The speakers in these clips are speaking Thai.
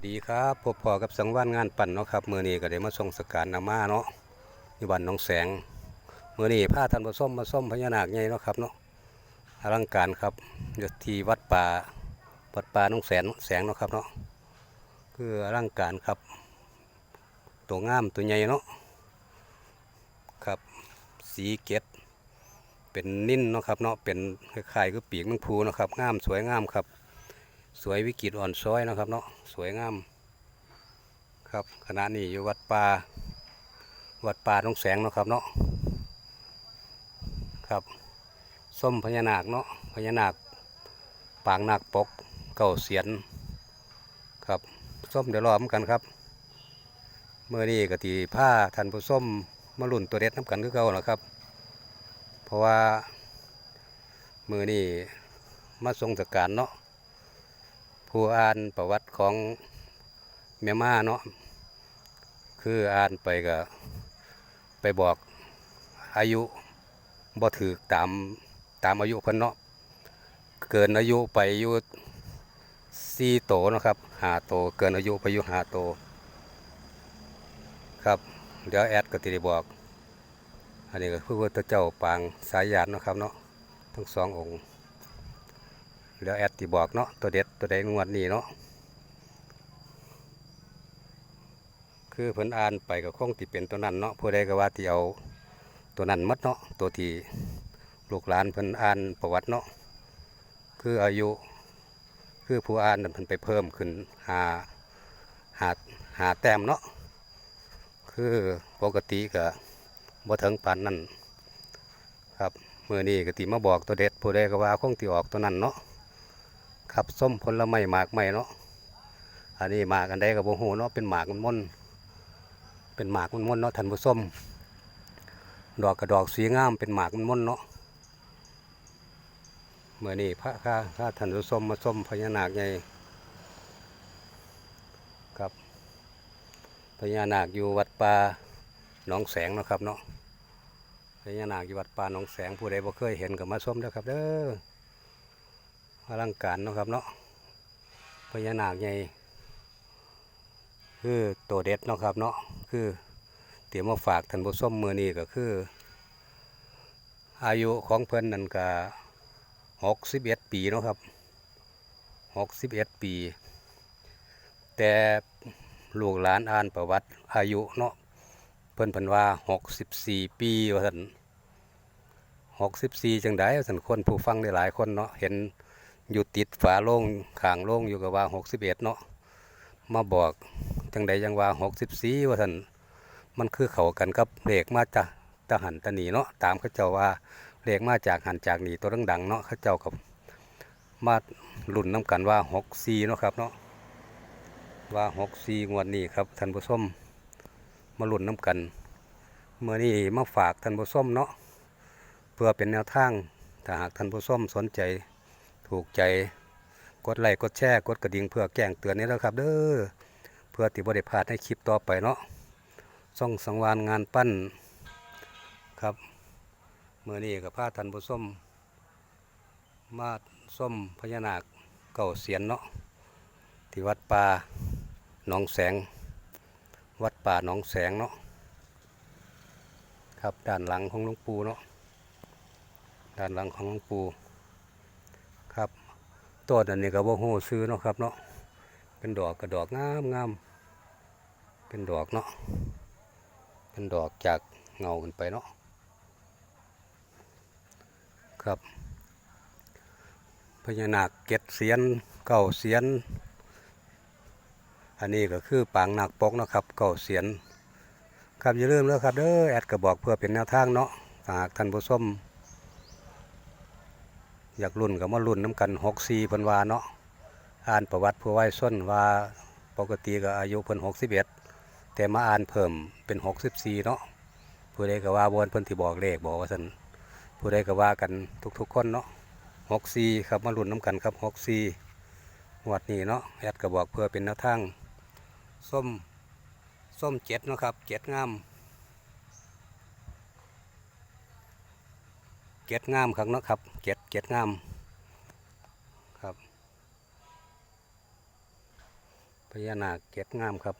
วัสดีครับพบพอกับสังวานงานปั่นเนาะครับมื่อนี้ก็ได้มาส่งสการนามาเนาะอยู่บ้านหนองแสงมื่อนี้พาท่านผู้มมาส้มพญานาคใหญ่เนาะครับเนาะอลังการครับอยู่ที่วัดป่าวัดป่าหนองแสงแสงเนาะครับเนาะคืออลังการครับ ตัวงามตัวใหญ่เนาะครับ สีเกตเป็นนิ่นเนาะครับเนาะเป็นคล้ายๆคือปีกแมงพูเนาะครับงามสวยงามครับ สวยวิกิตอ่อนซ้อยนะครับเนาะสวยงามครับขณะนี้อยู่วัดป่าวัดป่าตรงแสงนะครับเนาะครับส้มพญานาคเนาะพญานาคปางนาคปกเก่าเสียนครับส้มเดี๋ยวรอมกันครับเมื่อนี้กติผ้าทันผู้ส้มมาลุ่นตัวเด็ดน้ำกันคือเก่าแล้วครับ เพราะว่ามือนี้มาทรงสการเนาะ ผู้อ่านประวัติของเมียมาเนาะคืออ่านไปก็ไปบอกอายุบ่ถือตามตามอายุเพิ่นเนาะเกินอายุไปอายุสี่โตนะครับหาโตเกินอายุไปอายุหาโตครับเดี๋ยวแอดก็ติได้บอก อันนี้ก็คือพระพุทธเจ้าปางสายญาณเนะครับเนาะทั้งสององค์ แล้วแอดที่บอกเนาะตัวเด็ดตัวใดงวดนี้เนาะคือเพิ่นอ่านไปก็คงที่เป็นตัวนั้นเนาะผู้ใดก็ว่าที่เอาตัวนั้นมัดเนาะตัวที่ลูกหลานเพิ่นอ่านประวัติเนาะคืออายุคือผู้อ่านนั่นเพิ่นไปเพิ่มขึ้นหาหาหาแต้มเนาะคือปกติก็บ่ถึงปานนั้นครับมื่อนี้ก็ติมาบอกตัวเด็ดผู้ใดก็ว่าคงที่ออกตัวนั้นเนาะ ครับส้มผลไม้หมากไม่เนาะอันนี้หมากอันใดกับโบหูเนาะเป็นหมากมันม่นเป็นหมากมันม่นเนาะท่านผู้มดอกกระดอกสีงามเป็นหมากมันม่นเนาะเมื่อนี้พระข้าข้าท่านผู้มมาส้มพญานาคใหญ่ครับพญานาคอยู่วัดป่าหนองแสงนะครับเนาะพญานาคอยู่วัดป่าหนองแสงผู้ใดบ่เคยเห็นก็มาส้มเด้อครับเด้อ อลังการเนาะครับเนาะพญานาคใหญ่คือตัวเด็ดเนาะครับเนาะคือเตรียมมาฝากท่านผู้ชมมือนี้ก็คือ อายุของเพิ่นนั่นก็หกสิบเอ็ดปีเนาะครับหกสิบเอ็ดปี แต่ลูกหลานอ่านประวัติอายุเนาะเพิ่นเพิ่นว่าหกสิบสี่ปีว่าท่านหกสิบสี่จังไดท่านคนผู้ฟังได้หลายคนเนาะเห็น อยู่ติดฝาโล่งขางโล่งอยู่กับว่าหกสิบเอ็ดเนาะมาบอกจังใดยังว่าหกสิบสี่ว่าท่านมันคือเขากันกับเลขมาจากตะหันตะหนีเนาะตามเขาเจ้าว่าเลขมาจากหันจากหนีตัวดังๆเนาะเขาเจ้ากับมาลุ่นน้กันว่าหกสี่เนาะครับเนาะว่าหกสี่งวดนี้ครับท่านผู้ชมมาลุ่นน้กันเมื่อนี้มาฝากท่านผู้ชมเนาะเพื่อเป็นแนวทางถ้าหากท่านผู้ชมสนใจ ถูกใจกดไลค์กดแชร์กดกระดิ่งเพื่อแจ้งเตือนนี้แล้วครับ เด้อเพื่อติบริพลาดให้คลิปต่อไปเนาะส่องสังวานงานปั้นครับเมื่อนี้กับพาทันผู้ส้มมาส้มพญานาคเก่าเสียนเนาะที่วัดป่าหนองแสง วัดป่าหนองแสงเนาะครับด้านหลังของหลวงปู่เนาะด้านหลังของหลวงปู่ ต้นอันนี้ก็บ่ฮู้ซื้อเนาะครับเนาะเป็นดอกกระดอกงามงามเป็นดอกเนาะเป็นดอกจากเงาขึ้นไปเนาะครับพญานาคเก็ดเสียนเก่าเสียน อันนี้ก็คือปางนาคปกนะครับเก่าเสียนครับอย่าลืมแล้วครับเด้อแอดกระบอกเพื่อเป็นแนวทางเนาะฝากท่านผู้ชม อยากรุ่นกับมารุ่นน้ำกันหกสี่พิ่นวาเนาะอ่านประวัติผู้ไว้ส้นว่าปกติก็อายุเพิ่นหกสิบเอ็ดแต่มาอ่านเพิ่มเป็นหกสิบสี่เนาะผู้ใดก็ว่าบนเพิ่นที่บอกเลขบอกว่าสันผู้ใดก็ว่ากันทุกๆคนเนาะหกสี่ครับมารุ่นน้ำกันครับหกสี่งวดนี้เนาะแอดก็บอกเพื่อเป็นแนวทางส้มส้มเจ็ดนะครับเจ็ดงาม เจ็ดงามครับเนาะครับเจ็ดเจ็ดงามครับพญานาคเก็ดงามครับ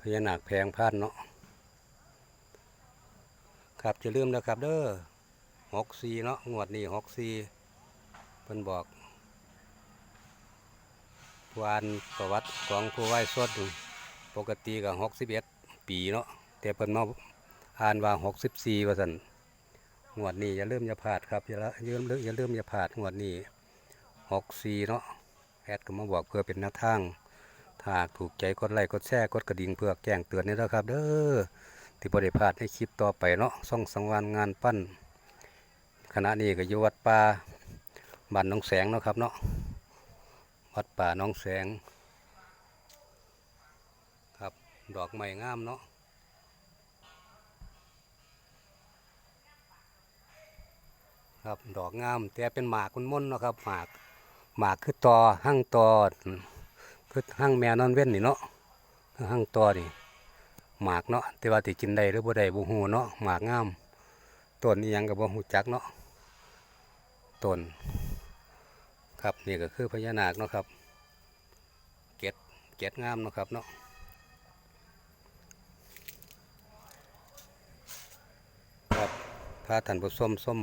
พญานาคแพงพลานเนาะครับจะลืมนะครับเด้อหกสี่เนาะงวดนี้หกสี่เพิ่นบอก วานประวัติของผู้ไหว้สวดอยู่ปกติก็หกสิบเอ็ดปีเนาะแต่เพิ่นมาอ่านว่าหกสิบสี่ว่าสันงวดนี้อย่าลืมอย่าพลาดครับอย่าละอย่าลืมอย่าลืมอย่าพลาดงวดนี้หกสี่เนาะแอดก็มาบอกเพื่อเป็นแนวทางถ้าถูกใจกดไลค์กดแชร์กดกระดิ่งเพื่อแจ้งเตือนนี่นะครับ เด้อที่บริพลาดในคลิปต่อไปเนาะส่องสังวานงานปั้นขณะนี้ก็อยู่วัดป่าบ้านหน้องแสงเนาะครับเนาะ วัดป่าน้องแสง ครับ ดอกไม้งามเนาะครับดอกงาม แต่เป็นหมากมันม่นเนาะครับหมากหมากคือตอหั่งตอคือหั่งแมวนอนเว้นนี่เนาะคือหั่งตอนี่หมากเนาะแต่ว่าสิกินได้หรือบ่ได้บ่ฮู้เนาะหมากงามต้นอีหยังก็บ่ฮู้จักเนาะต้น ครับนี่ก็คือพญานาคเนาะครับเกล็ดเกล็ดงามเนาะครับเนาะครับพาท่านผู้ชมส้ม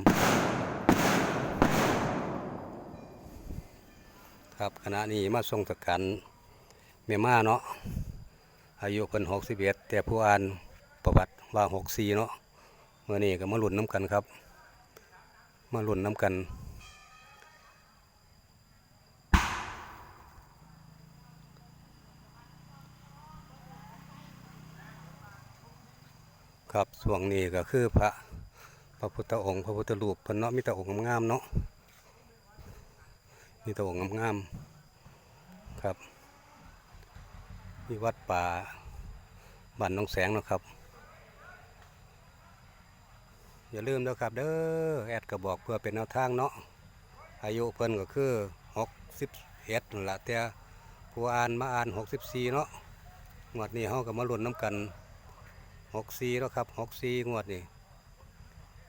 ครับขณะนี้มาทรงสกันเมม่าเนาะอายุเพิ่นหกสิบเอ็ดแต่ผู้อ่านประวัติว่าหกสี่เนาะเมื่อนี้ก็มาหลุนน้ำกันครับ มาหลุนน้ำกัน ครับส่วงนี้ก็คือพระพระพุทธองค์ พระพุทธรูปพิ่นเนาะมีแต่องค์งามๆเนาะมีแต่องค์งามๆครับมีวัดป่าบ้านน้องแสงนะครับ อย่าลืมนะครับเด้อแอดก็บอกเพื่อเป็นแนวทางเนาะอายุเพิ่นก็คือหกสิบเอ็ดละแต่ผู้อ่านมาอ่านหกสิบสี่เนาะงวดนี้เฮาก็มาลุ้นน้ำกัน หกสี่แล้วครับหกสี่งวดนี่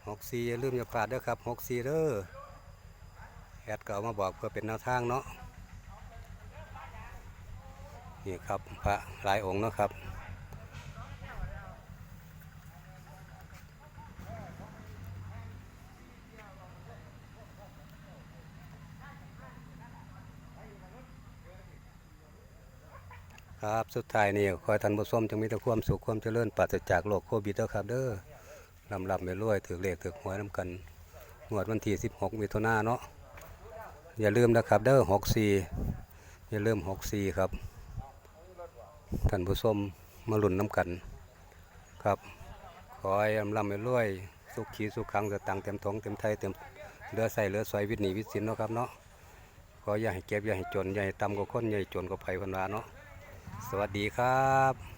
หกสี่อย่าลืมอย่าพลาดด้อครับหกสี่เด้อแอดก็เอามาบอกเพื่อเป็นแนวทางเนาะนี่ครับพระหลายองค์เนาะครับ ครับสุดท้ายนี่ขอให้ท่านผู้ชมจงมีแต่ความสุขความเจริญปราศจากโรคโควิดเด้อครับ เด้อลำลำไปรวยถือเลขถือหวยน้ำกันงวดวันที่ 16 มิถุนายนเนาะอย่าลืมนะครับ เด้อ64อย่าลืม64 ครับท่านผู้ชมมาหลุ่นน้ำกัน ครับ ขอให้ลำลำไปรวย สุขขีสุขขังสตังเต็มท้องเต็มไทยเต็มเรือใส่เรือสวยวิทย์หนีวิทย์สินเนาะครับเนาะขออย่าให้เก็บอย่าให้จนอย่าให้ต่ำกว่าคนอย่าให้จนกว่าภัยพันวาเนาะ สวัสดีครับ